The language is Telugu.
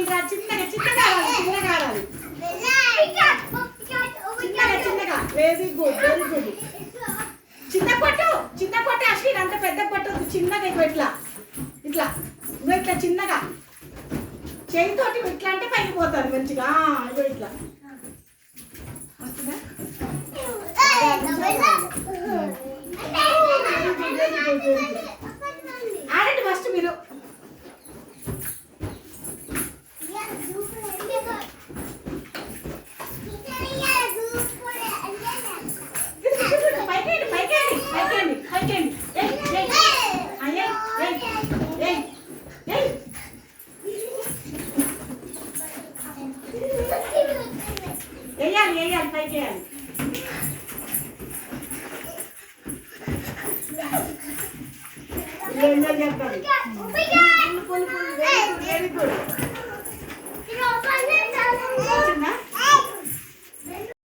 ఏంట్రా? చిన్నగా చిన్నగా చిన్నగా ఆడాలి చిన్నగా చిన్నగా వెరీ గుడ్ వెరీ గుడ్ చిన్న కొట్టు చిన్న కొట్టు అశ్విన్. అంత పెద్ద కొట్టు చిన్నగా ఇగో ఇట్లా. ఇట్లా. నువ్వు ఇట్లా చిన్నగా. చేయితోటి ఇట్లా అంటే పైకి పోతారు మంచిగా. ఆ, ఇగో ఇట్లా. వస్తుందా? వేయాలి వేయాలి పైకి వేయాలి ఎంజాయ్